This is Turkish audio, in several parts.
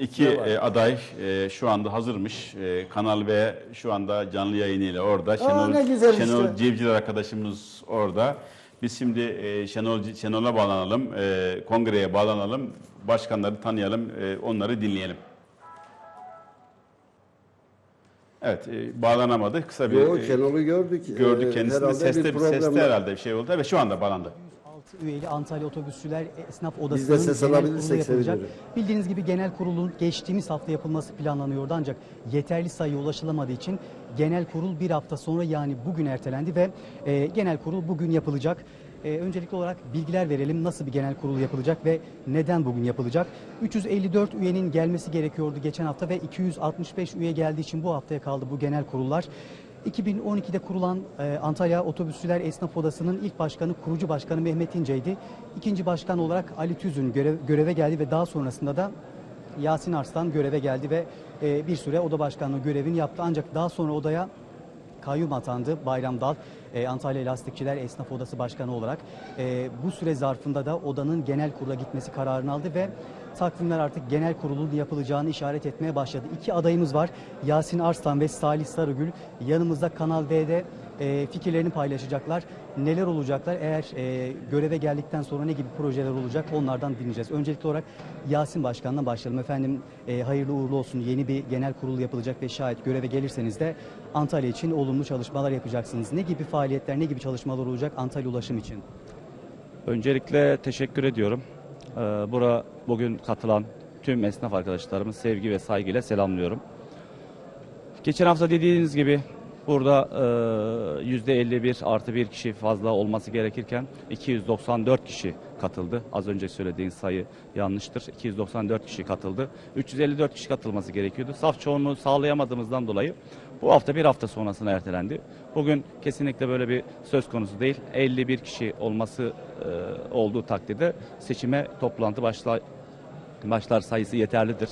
iki e, aday e, şu anda hazırmış. E, Kanal B şu anda canlı yayınıyla orada. Şenol, ne güzel Şenol işte. Cevcil arkadaşımız orada. Biz şimdi e, Şenol Şenol'a bağlanalım, e, kongreye bağlanalım, başkanları tanıyalım, e, onları dinleyelim. Evet, e, bağlanamadı. Kısa bir Yo, e, Şenol'u gördük. gördük Ee, kendisini. herhalde Seste, bir problem seste var. herhalde bir şey oldu. Evet, şu anda bağlandı. 6 üyeli Antalya Otobüsçüler Esnaf Odası'nın genel kurulu yapılacak. Bildiğiniz gibi genel kurulun geçtiğimiz hafta yapılması planlanıyordu ancak yeterli sayıya ulaşılamadığı için genel kurul bir hafta sonra yani bugün ertelendi ve e, genel kurul bugün yapılacak. E, öncelikli olarak bilgiler verelim nasıl bir genel kurul yapılacak ve neden bugün yapılacak. 354 üyenin gelmesi gerekiyordu geçen hafta ve 265 üye geldiği için bu haftaya kaldı bu genel kurullar. 2012'de kurulan e, Antalya Otobüsçüler Esnaf Odası'nın ilk başkanı, kurucu başkanı Mehmet İnce'ydi. İkinci başkan olarak Ali Tüzün görev, göreve geldi ve daha sonrasında da Yasin Arslan göreve geldi ve e, bir süre oda başkanlığı görevini yaptı. Ancak daha sonra odaya kayyum atandı Bayram Dal, e, Antalya Lastikçiler Esnaf Odası Başkanı olarak. E, bu süre zarfında da odanın genel kurula gitmesi kararını aldı ve takvimler artık genel kurulun yapılacağını işaret etmeye başladı. İki adayımız var. Yasin Arslan ve Salih Sarıgül. Yanımızda Kanal D'de e, fikirlerini paylaşacaklar. Neler olacaklar? Eğer e, göreve geldikten sonra ne gibi projeler olacak? Onlardan dinleyeceğiz. Öncelikli olarak Yasin Başkan'dan başlayalım. Efendim e, hayırlı uğurlu olsun. Yeni bir genel kurul yapılacak ve şayet göreve gelirseniz de Antalya için olumlu çalışmalar yapacaksınız. Ne gibi faaliyetler, ne gibi çalışmalar olacak Antalya ulaşım için? Öncelikle teşekkür ediyorum. Ee, Bura bugün katılan tüm esnaf arkadaşlarımı sevgi ve saygıyla selamlıyorum. Geçen hafta dediğiniz gibi burada e, yüzde 51 artı bir kişi fazla olması gerekirken 294 kişi katıldı. Az önce söylediğin sayı yanlıştır. 294 kişi katıldı. 354 kişi katılması gerekiyordu. Saf çoğunluğu sağlayamadığımızdan dolayı bu hafta bir hafta sonrasına ertelendi. Bugün kesinlikle böyle bir söz konusu değil. 51 kişi olması e, olduğu takdirde seçime toplantı başla, başlar sayısı yeterlidir.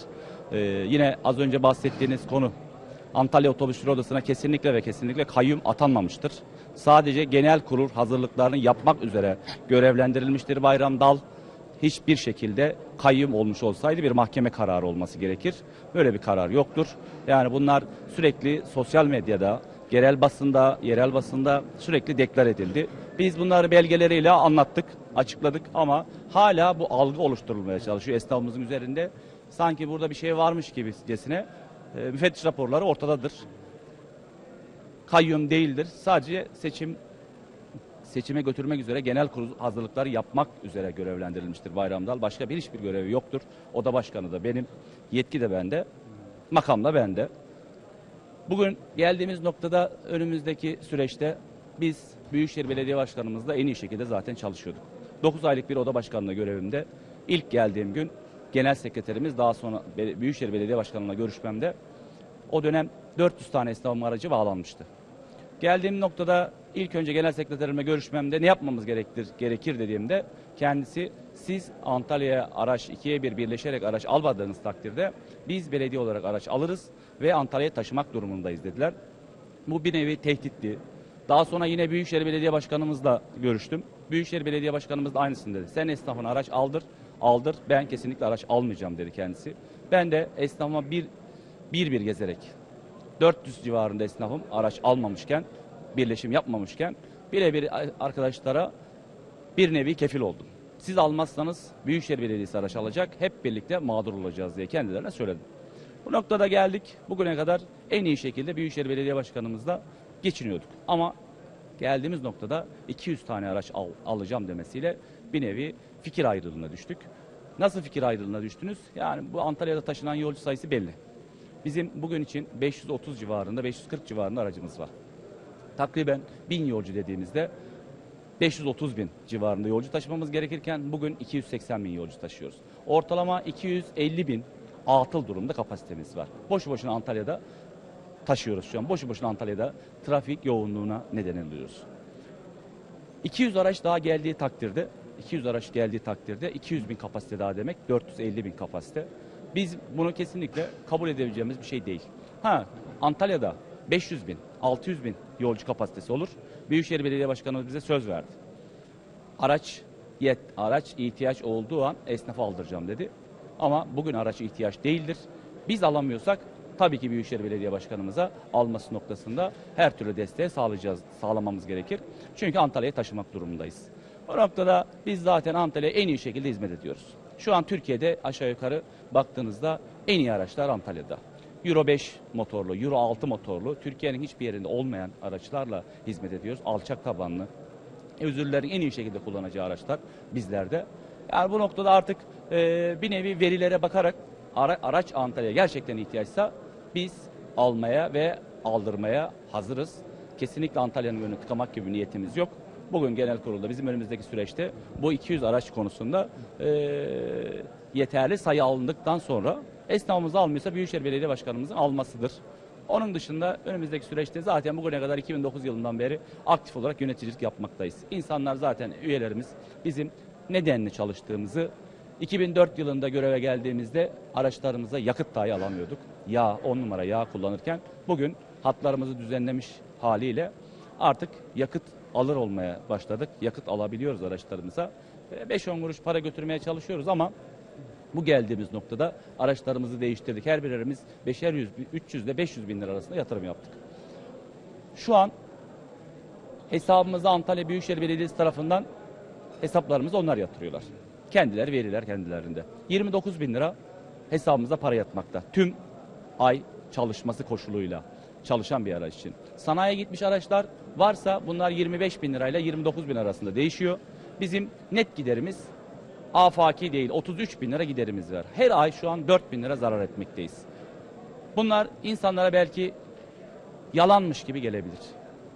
E, yine az önce bahsettiğiniz konu Antalya Otobüsçüler Odası'na kesinlikle ve kesinlikle kayyum atanmamıştır. Sadece genel kurul hazırlıklarını yapmak üzere görevlendirilmiştir Bayram Dal. Hiçbir şekilde kayyum olmuş olsaydı bir mahkeme kararı olması gerekir. Böyle bir karar yoktur. Yani bunlar sürekli sosyal medyada, yerel basında, yerel basında sürekli deklar edildi. Biz bunları belgeleriyle anlattık, açıkladık ama hala bu algı oluşturulmaya çalışıyor esnafımızın üzerinde. Sanki burada bir şey varmış gibicesine e, müfettiş raporları ortadadır. Kayyum değildir. Sadece seçim seçime götürmek üzere genel kurul hazırlıkları yapmak üzere görevlendirilmiştir Bayramdal. Başka bir hiçbir görevi yoktur. Oda başkanı da benim, yetki de bende, makam da bende. Bugün geldiğimiz noktada önümüzdeki süreçte biz Büyükşehir Belediye Başkanımızla en iyi şekilde zaten çalışıyorduk. 9 aylık bir oda başkanlığı görevimde ilk geldiğim gün genel sekreterimiz daha sonra Büyükşehir Belediye Başkanı'na görüşmemde o dönem 400 tane esnafım aracı bağlanmıştı. Geldiğim noktada ilk önce genel sekreterimle görüşmemde ne yapmamız gerektir, gerekir dediğimde kendisi siz Antalya'ya araç ikiye bir birleşerek araç almadığınız takdirde biz belediye olarak araç alırız ve Antalya'ya taşımak durumundayız dediler. Bu bir nevi tehditti. Daha sonra yine Büyükşehir Belediye Başkanımızla görüştüm. Büyükşehir Belediye Başkanımız da aynısını dedi. Sen esnafın araç aldır, aldır. Ben kesinlikle araç almayacağım dedi kendisi. Ben de esnafıma bir, bir bir gezerek 400 civarında esnafım araç almamışken, birleşim yapmamışken birebir arkadaşlara bir nevi kefil oldum. Siz almazsanız Büyükşehir Belediyesi araç alacak, hep birlikte mağdur olacağız diye kendilerine söyledim. Bu noktada geldik. Bugüne kadar en iyi şekilde Büyükşehir Belediye Başkanımızla geçiniyorduk. Ama geldiğimiz noktada 200 tane araç al- alacağım demesiyle bir nevi fikir ayrılığına düştük. Nasıl fikir ayrılığına düştünüz? Yani bu Antalya'da taşınan yolcu sayısı belli. Bizim bugün için 530 civarında, 540 civarında aracımız var. Takriben 1000 yolcu dediğimizde 530 bin civarında yolcu taşımamız gerekirken bugün 280 bin yolcu taşıyoruz. Ortalama 250 bin atıl durumda kapasitemiz var. Boşu boşuna Antalya'da taşıyoruz şu an. Boşu boşuna Antalya'da trafik yoğunluğuna neden oluyoruz. 200 araç daha geldiği takdirde 200 araç geldiği takdirde 200 bin kapasite daha demek 450 bin kapasite. Biz bunu kesinlikle kabul edebileceğimiz bir şey değil. Ha Antalya'da 500 bin, 600 bin yolcu kapasitesi olur. Büyükşehir Belediye Başkanımız bize söz verdi. Araç yet, araç ihtiyaç olduğu an esnafa aldıracağım dedi. Ama bugün araç ihtiyaç değildir. Biz alamıyorsak tabii ki Büyükşehir Belediye Başkanımıza alması noktasında her türlü desteği sağlayacağız, sağlamamız gerekir. Çünkü Antalya'ya taşımak durumundayız. O noktada biz zaten Antalya'ya en iyi şekilde hizmet ediyoruz. Şu an Türkiye'de aşağı yukarı baktığınızda en iyi araçlar Antalya'da. Euro 5 motorlu, Euro 6 motorlu, Türkiye'nin hiçbir yerinde olmayan araçlarla hizmet ediyoruz. Alçak tabanlı, özürlerin en iyi şekilde kullanacağı araçlar bizlerde. Yani bu noktada artık e, bir nevi verilere bakarak ara- araç Antalya'ya gerçekten ihtiyaçsa biz almaya ve aldırmaya hazırız. Kesinlikle Antalya'nın önünü tıkamak gibi niyetimiz yok. Bugün genel kurulda bizim önümüzdeki süreçte bu 200 araç konusunda e, yeterli sayı alındıktan sonra esnafımız almıyorsa Büyükşehir Belediye Başkanımızın almasıdır. Onun dışında önümüzdeki süreçte zaten bugüne kadar 2009 yılından beri aktif olarak yöneticilik yapmaktayız. İnsanlar zaten üyelerimiz bizim nedenli çalıştığımızı 2004 yılında göreve geldiğimizde araçlarımıza yakıt dahi alamıyorduk. Yağ, 10 numara yağ kullanırken bugün hatlarımızı düzenlemiş haliyle artık yakıt alır olmaya başladık. Yakıt alabiliyoruz araçlarımıza. E, 5-10 kuruş para götürmeye çalışıyoruz ama bu geldiğimiz noktada araçlarımızı değiştirdik. Her birimiz 5'er 100, 300 ile 500 bin lira arasında yatırım yaptık. Şu an hesabımıza Antalya Büyükşehir Belediyesi tarafından hesaplarımızı onlar yatırıyorlar. Kendileri veriler kendilerinde. 29 bin lira hesabımıza para yatmakta. Tüm ay çalışması koşuluyla çalışan bir araç için. Sanayiye gitmiş araçlar varsa bunlar 25 bin lirayla 29 bin arasında değişiyor. Bizim net giderimiz afaki değil 33 bin lira giderimiz var. Her ay şu an 4 bin lira zarar etmekteyiz. Bunlar insanlara belki yalanmış gibi gelebilir.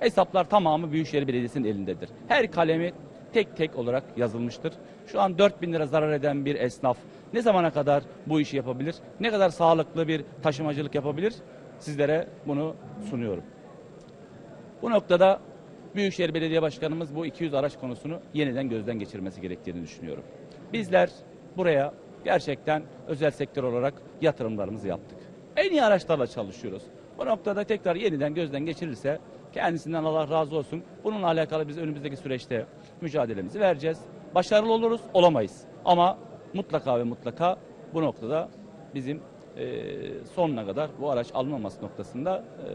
Hesaplar tamamı Büyükşehir Belediyesi'nin elindedir. Her kalemi tek tek olarak yazılmıştır. Şu an 4 bin lira zarar eden bir esnaf ne zamana kadar bu işi yapabilir? Ne kadar sağlıklı bir taşımacılık yapabilir? Sizlere bunu sunuyorum. Bu noktada Büyükşehir Belediye Başkanımız bu 200 araç konusunu yeniden gözden geçirmesi gerektiğini düşünüyorum. Bizler buraya gerçekten özel sektör olarak yatırımlarımızı yaptık. En iyi araçlarla çalışıyoruz. Bu noktada tekrar yeniden gözden geçirilse kendisinden Allah razı olsun. Bununla alakalı biz önümüzdeki süreçte mücadelemizi vereceğiz. Başarılı oluruz, olamayız. Ama mutlaka ve mutlaka bu noktada bizim sonuna kadar bu araç alınmaması noktasında e,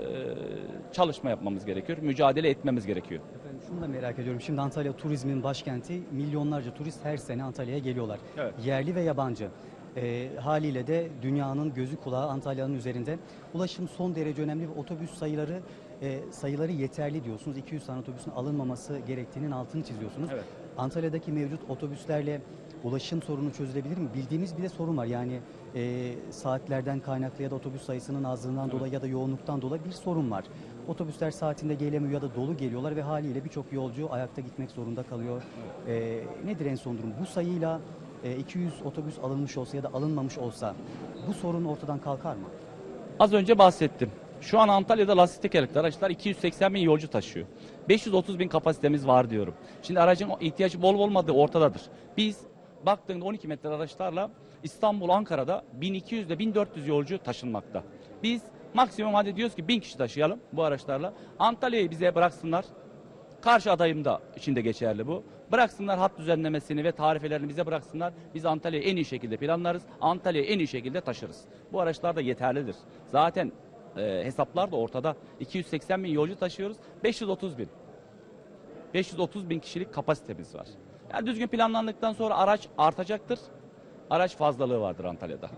çalışma yapmamız gerekiyor. Mücadele etmemiz gerekiyor. Efendim şunu da merak ediyorum. Şimdi Antalya turizmin başkenti. Milyonlarca turist her sene Antalya'ya geliyorlar. Evet. Yerli ve yabancı. Ee, haliyle de dünyanın gözü kulağı Antalya'nın üzerinde. Ulaşım son derece önemli ve otobüs sayıları e, sayıları yeterli diyorsunuz. 200 tane otobüsün alınmaması gerektiğinin altını çiziyorsunuz. Evet. Antalya'daki mevcut otobüslerle ulaşım sorunu çözülebilir mi? Bildiğimiz bir de sorun var. Yani e, saatlerden kaynaklı ya da otobüs sayısının azlığından dolayı ya da yoğunluktan dolayı bir sorun var. Otobüsler saatinde gelemiyor ya da dolu geliyorlar ve haliyle birçok yolcu ayakta gitmek zorunda kalıyor. E, nedir en son durum? Bu sayıyla e, 200 otobüs alınmış olsa ya da alınmamış olsa bu sorun ortadan kalkar mı? Az önce bahsettim. Şu an Antalya'da lastik tekerlekli araçlar 280 bin yolcu taşıyor. 530 bin kapasitemiz var diyorum. Şimdi aracın ihtiyacı bol olmadığı ortadadır. Biz baktığında 12 metre araçlarla İstanbul, Ankara'da 1200 ile 1400 yolcu taşınmakta. Biz maksimum hadi diyoruz ki 1000 kişi taşıyalım bu araçlarla. Antalya'yı bize bıraksınlar. Karşı adayım da içinde geçerli bu. Bıraksınlar hat düzenlemesini ve tarifelerini bize bıraksınlar. Biz Antalya'yı en iyi şekilde planlarız. Antalya'yı en iyi şekilde taşırız. Bu araçlar da yeterlidir. Zaten e, hesaplar da ortada. 280 bin yolcu taşıyoruz. 530 bin. 530 bin kişilik kapasitemiz var. Yani düzgün planlandıktan sonra araç artacaktır. Araç fazlalığı vardır Antalya'da.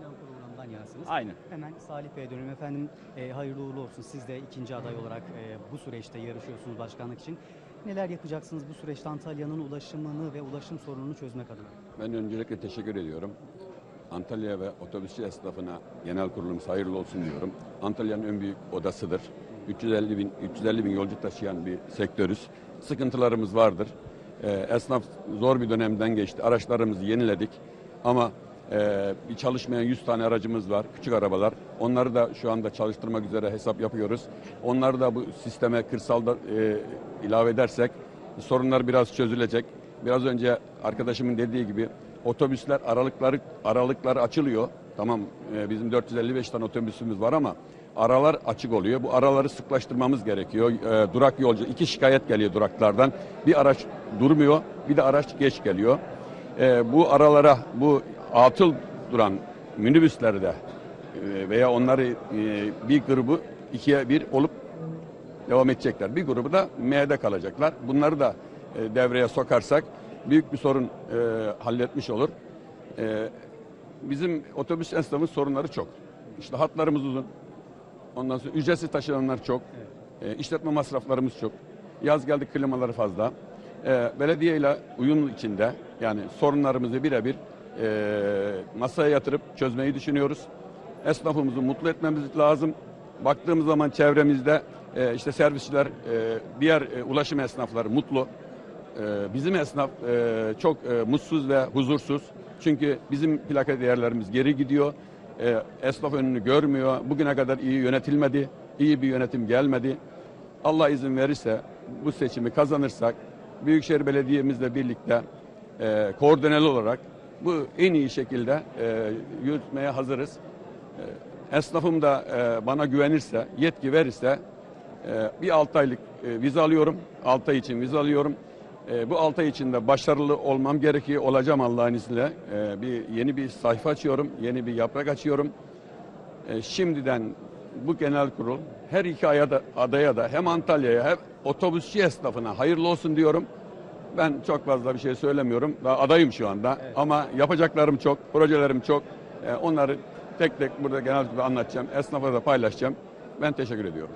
Yanasınız. Aynen. Hemen Salih Bey'e dönüyorum efendim. E, hayırlı uğurlu olsun. Siz de ikinci aday olarak e, bu süreçte yarışıyorsunuz başkanlık için. Neler yapacaksınız bu süreçte Antalya'nın ulaşımını ve ulaşım sorununu çözmek adına? Ben öncelikle teşekkür ediyorum. Antalya ve otobüsçü esnafına genel kurulumuz hayırlı olsun diyorum. Antalya'nın en büyük odasıdır. 350 bin, 350 bin yolcu taşıyan bir sektörüz. Sıkıntılarımız vardır. Ee, esnaf zor bir dönemden geçti. Araçlarımızı yeniledik. Ama e, bir çalışmayan 100 tane aracımız var. Küçük arabalar. Onları da şu anda çalıştırmak üzere hesap yapıyoruz. Onları da bu sisteme kırsalda e, ilave edersek sorunlar biraz çözülecek. Biraz önce arkadaşımın dediği gibi otobüsler aralıkları aralıkları açılıyor. Tamam e, bizim 455 tane otobüsümüz var ama aralar açık oluyor. Bu araları sıklaştırmamız gerekiyor. E, durak yolcu iki şikayet geliyor duraklardan. Bir araç durmuyor, bir de araç geç geliyor. E, bu aralara bu atıl duran minibüslerde veya onları bir grubu ikiye bir olup devam edecekler. Bir grubu da M'de kalacaklar. Bunları da devreye sokarsak büyük bir sorun e, halletmiş olur. E, bizim otobüs esnafımız sorunları çok. İşte hatlarımız uzun. Ondan sonra ücretsiz taşınanlar çok. E, işletme masraflarımız çok. Yaz geldi klimaları fazla. E, belediye ile uyum içinde yani sorunlarımızı birebir e, masaya yatırıp çözmeyi düşünüyoruz. Esnafımızı mutlu etmemiz lazım. Baktığımız zaman çevremizde e, işte servisçiler, e, diğer e, ulaşım esnafları mutlu. E, bizim esnaf e, çok e, mutsuz ve huzursuz. Çünkü bizim plaka değerlerimiz geri gidiyor. E, esnaf önünü görmüyor. Bugüne kadar iyi yönetilmedi. İyi bir yönetim gelmedi. Allah izin verirse bu seçimi kazanırsak Büyükşehir Belediye'mizle birlikte e, koordineli olarak bu en iyi şekilde e, yürütmeye hazırız. E, esnafım da e, bana güvenirse, yetki verirse e, bir 6 aylık e, vize alıyorum. 6 ay için vize alıyorum. E, bu 6 ay içinde başarılı olmam gerekiyor. Olacağım Allah'ın izniyle. E, bir yeni bir sayfa açıyorum. Yeni bir yaprak açıyorum. E, şimdiden bu genel kurul her iki aya da, adaya da hem Antalya'ya hem otobüsçü esnafına hayırlı olsun diyorum. Ben çok fazla bir şey söylemiyorum. Daha adayım şu anda. Ama yapacaklarım çok, projelerim çok. E, onları tek tek burada genel kurulda anlatacağım. Esnafa da paylaşacağım. Ben teşekkür ediyorum.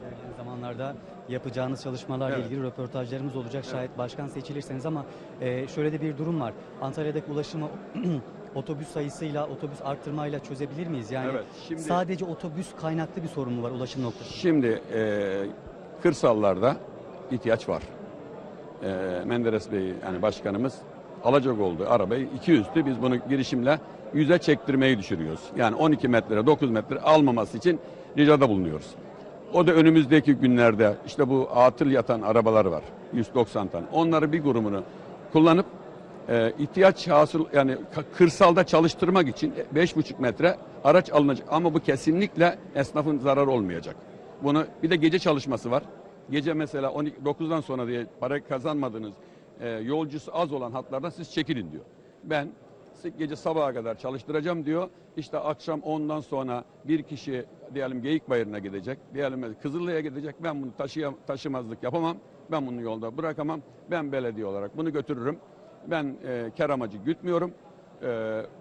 İlerleyen zamanlarda yapacağınız çalışmalarla Evet. ilgili röportajlarımız olacak şayet başkan seçilirseniz ama e, şöyle de bir durum var. Antalya'daki ulaşımı otobüs sayısıyla, otobüs arttırmayla çözebilir miyiz? Yani Evet, şimdi- sadece otobüs kaynaklı bir sorun mu var ulaşım noktası? Şimdi e, kırsallarda ihtiyaç var. E, Menderes Bey yani başkanımız alacak olduğu arabayı 200'tü. Biz bunu girişimle 100'e çektirmeyi düşürüyoruz. Yani 12 metre, 9 metre almaması için ricada bulunuyoruz. O da önümüzdeki günlerde işte bu atıl yatan arabalar var. 190 tane. Onları bir grubunu kullanıp e, ihtiyaç hasıl yani kırsalda çalıştırmak için 5,5 metre araç alınacak. Ama bu kesinlikle esnafın zararı olmayacak. Bunu bir de gece çalışması var. Gece mesela 12, 9'dan sonra diye para kazanmadığınız e, yolcusu az olan hatlardan siz çekilin diyor. Ben gece sabaha kadar çalıştıracağım diyor. İşte akşam 10'dan sonra bir kişi diyelim Geyikbayırı'na gidecek. Diyelim Kızıllı'ya gidecek. Ben bunu taşıyam, taşımazlık yapamam. Ben bunu yolda bırakamam. Ben belediye olarak bunu götürürüm. Ben e, kar amacı gütmüyorum. E,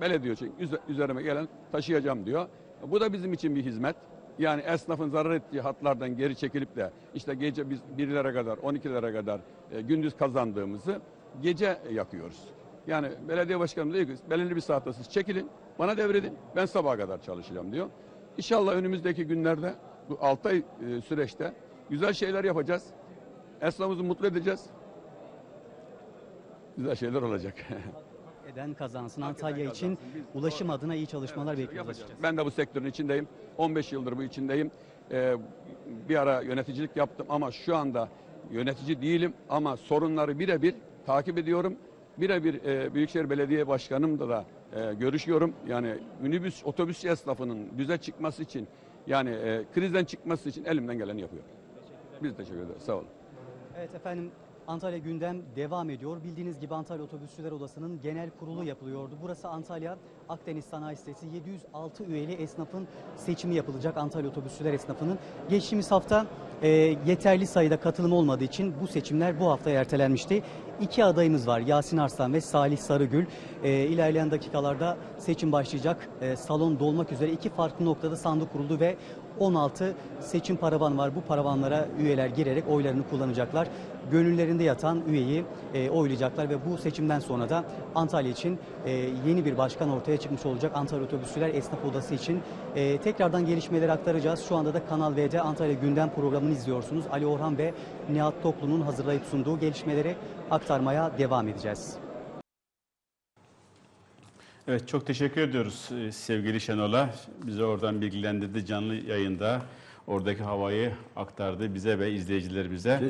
belediye için üze- üzerime gelen taşıyacağım diyor. Bu da bizim için bir hizmet. Yani esnafın zarar ettiği hatlardan geri çekilip de işte gece biz 1'lere kadar 12'lere kadar e, gündüz kazandığımızı gece yakıyoruz. Yani belediye başkanımız diyor ki belirli bir saatte siz çekilin bana devredin ben sabaha kadar çalışacağım diyor. İnşallah önümüzdeki günlerde bu 6 ay e, süreçte güzel şeyler yapacağız. Esnafımızı mutlu edeceğiz. Güzel şeyler olacak. Eden kazansın. Eden Antalya için kazansın. Biz ulaşım adına iyi çalışmalar Evet, bekliyoruz yapacağız. Ben de bu sektörün içindeyim. 15 yıldır bu içindeyim. Ee, bir ara yöneticilik yaptım ama şu anda yönetici değilim ama sorunları birebir takip ediyorum. Birebir e, Büyükşehir Belediye Başkanımla da e, görüşüyorum. Yani minibüs, otobüs esnafının düze çıkması için yani e, krizden çıkması için elimden geleni yapıyorum. Biz teşekkür ederiz. Sağ olun. Evet efendim Antalya gündem devam ediyor. Bildiğiniz gibi Antalya Otobüsçüler Odası'nın genel kurulu yapılıyordu. Burası Antalya Akdeniz Sanayi Sitesi 706 üyeli esnafın seçimi yapılacak Antalya Otobüsçüler esnafının. Geçtiğimiz hafta e, yeterli sayıda katılım olmadığı için bu seçimler bu hafta ertelenmişti. İki adayımız var Yasin Arslan ve Salih Sarıgül. E, ilerleyen dakikalarda seçim başlayacak. E, salon dolmak üzere iki farklı noktada sandık kuruldu ve 16 seçim paravan var. Bu paravanlara üyeler girerek oylarını kullanacaklar. Gönüllerinde yatan üyeyi e, oylayacaklar ve bu seçimden sonra da Antalya için e, yeni bir başkan ortaya çıkmış olacak. Antalya Otobüsçüler Esnaf Odası için. E, tekrardan gelişmeleri aktaracağız. Şu anda da Kanal V'de Antalya Gündem programını izliyorsunuz. Ali Orhan ve Nihat Toklu'nun hazırlayıp sunduğu gelişmeleri aktarmaya devam edeceğiz. Evet çok teşekkür ediyoruz e, sevgili Şenol'a. Bizi oradan bilgilendirdi canlı yayında. Oradaki havayı aktardı bize ve izleyicilerimize.